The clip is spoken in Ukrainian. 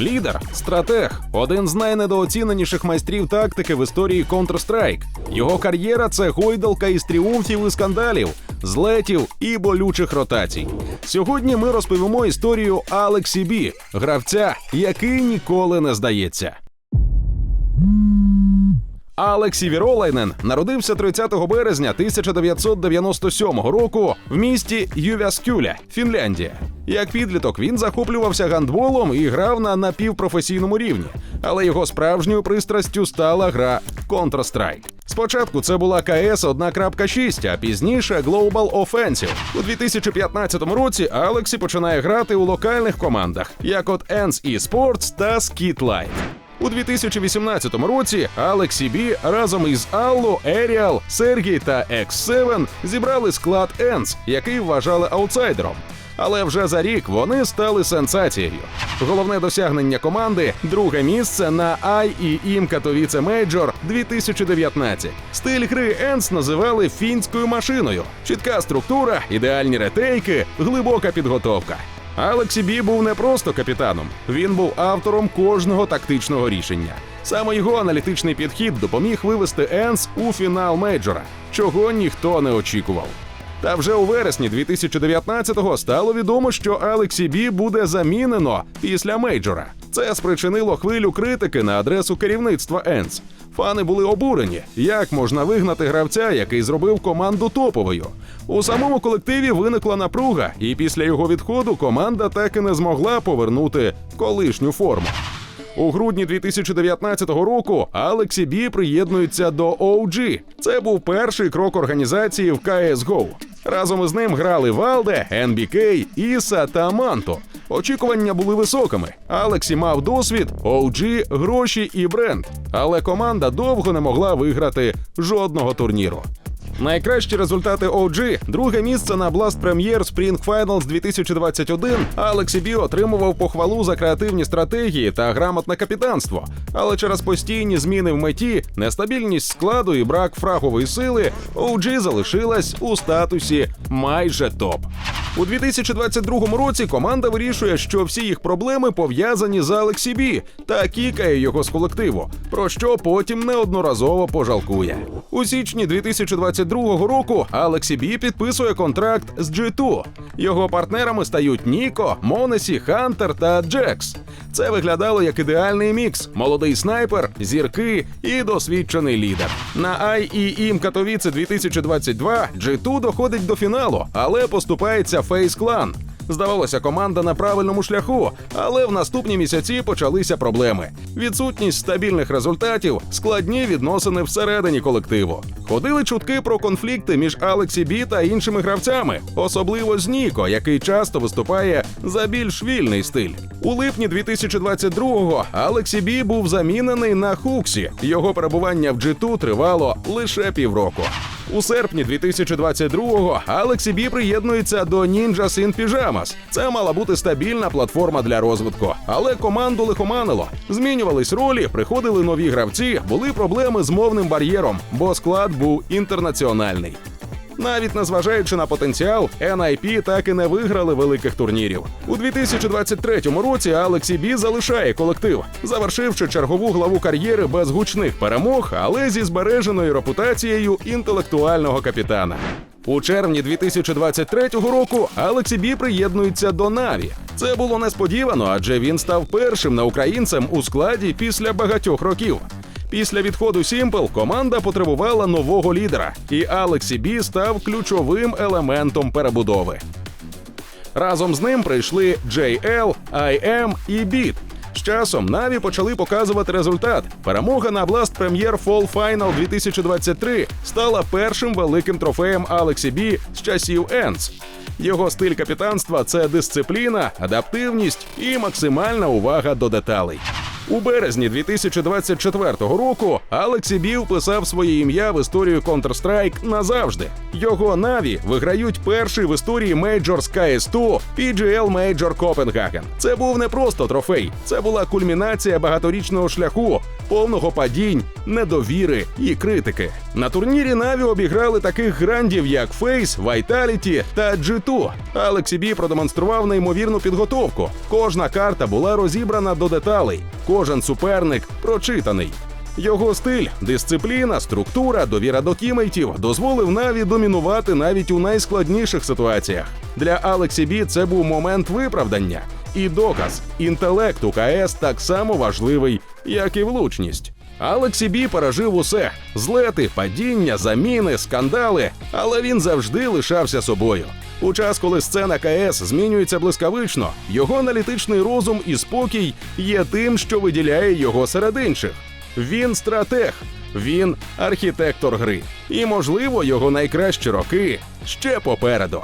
Лідер, стратег, один з найнедооціненіших майстрів тактики в історії Counter-Strike. Його кар'єра це гойдалка із тріумфів і скандалів, злетів і болючих ротацій. Сьогодні ми розповімо історію Алексі Бі, гравця, який ніколи не здається. Алексій Віролайнен народився 30 березня 1997 року в місті Ювяскюля, Фінляндія. Як підліток він захоплювався гандболом і грав на напівпрофесійному рівні, але його справжньою пристрастю стала гра Counter-Strike. Спочатку це була КС 1.6, а пізніше Global Offensive. У 2015 році Алексі починає грати у локальних командах, як от ENS eSports та Skitlight. У 2018 році Алексі Бі разом із Алло, Еріал, Сергій та X7 зібрали склад Енс, який вважали аутсайдером. Але вже за рік вони стали сенсацією. Головне досягнення команди друге місце на IEM Katowice Major 2019. Стиль гри Енс називали фінською машиною. Чітка структура, ідеальні ретейки, глибока підготовка. Алексі Бі був не просто капітаном, він був автором кожного тактичного рішення. Саме його аналітичний підхід допоміг вивести Енс у фінал мейджора, чого ніхто не очікував. Та вже у вересні 2019-го стало відомо, що Алексі Бі буде замінено після мейджора. Це спричинило хвилю критики на адресу керівництва Енс. Фани були обурені, як можна вигнати гравця, який зробив команду топовою. У самому колективі виникла напруга, і після його відходу команда так і не змогла повернути колишню форму. У грудні 2019 року Алексі Бі приєднується до OG. Це був перший крок організації в CSGO. Разом із ним грали Валде, NBK, Іса та Манто. Очікування були високими. Алексі мав досвід, OG, гроші і бренд. Але команда довго не могла виграти жодного турніру. Найкращі результати OG – друге місце на Blast Premier Spring Finals 2021. Алексі Бі отримував похвалу за креативні стратегії та грамотне капітанство. Але через постійні зміни в меті, нестабільність складу і брак фрагової сили, OG залишилась у статусі майже топ. У 2022 році команда вирішує, що всі їх проблеми пов'язані з Алексі Бі та кікає його з колективу, про що потім неодноразово пожалкує. У січні 2022 року Алексі Бі підписує контракт з G2. Його партнерами стають Ніко, Монесі, Хантер та Джекс. Це виглядало як ідеальний мікс: молодий снайпер, зірки і досвідчений лідер. На IEM Katowice 2022 G2 доходить до фіналу, але поступається Face Clan. Здавалося, команда на правильному шляху, але в наступні місяці почалися проблеми: відсутність стабільних результатів, складні відносини всередині колективу. Ходили чутки про конфлікти між Алексі Бі та іншими гравцями, особливо з Ніко, який часто виступає за більш вільний стиль. У липні 2022-го Алексі Бі був замінений на Хуксі. Його перебування в G2 тривало лише півроку. У серпні 2022-го Алексі Бі приєднується до Ninja Sin Pyjamas. Це мала бути стабільна платформа для розвитку, але команду лихоманило. Змінювались ролі, приходили нові гравці, були проблеми з мовним бар'єром, бо склад був інтернаціональний. Навіть незважаючи на потенціал, NIP так і не виграли великих турнірів. У 2023 році Алексі Бі залишає колектив, завершивши чергову главу кар'єри без гучних перемог, але зі збереженою репутацією інтелектуального капітана. У червні 2023 року Алексі Бі приєднується до Наві. Це було несподівано, адже він став першим неукраїнцем у складі після багатьох років. Після відходу Сімпл команда потребувала нового лідера, і Алексі Бі став ключовим елементом перебудови. Разом з ним прийшли JL, IM і Beat. З часом Наві почали показувати результат. Перемога на Blast Premier Fall Final 2023 стала першим великим трофеєм Алексі Бі з часів Енс. Його стиль капітанства це дисципліна, адаптивність і максимальна увага до деталей. У березні 2024 року Алексі Бі вписав своє ім'я в історію Counter-Strike назавжди. Його Наві виграють перший в історії мейджор з CS2 PGL Major Copenhagen. Це був не просто трофей, це була кульмінація багаторічного шляху, повного падінь, недовіри і критики. На турнірі Наві обіграли таких грандів, як Фейс, Вайталіті та G2. Алексі Бі продемонстрував неймовірну підготовку. Кожна карта була розібрана до деталей, кожен суперник прочитаний. Його стиль, дисципліна, структура, довіра до тімейтів дозволив Наві домінувати навіть у найскладніших ситуаціях. Для Алексі Бі це був момент виправдання і доказ. Інтелект у КС так само важливий, як і влучність. Алексі Бі пережив усе: злети, падіння, заміни, скандали, але він завжди лишався собою. У час, коли сцена КС змінюється блискавично, його аналітичний розум і спокій є тим, що виділяє його серед інших. Він стратег, він архітектор гри. І, можливо, його найкращі роки ще попереду.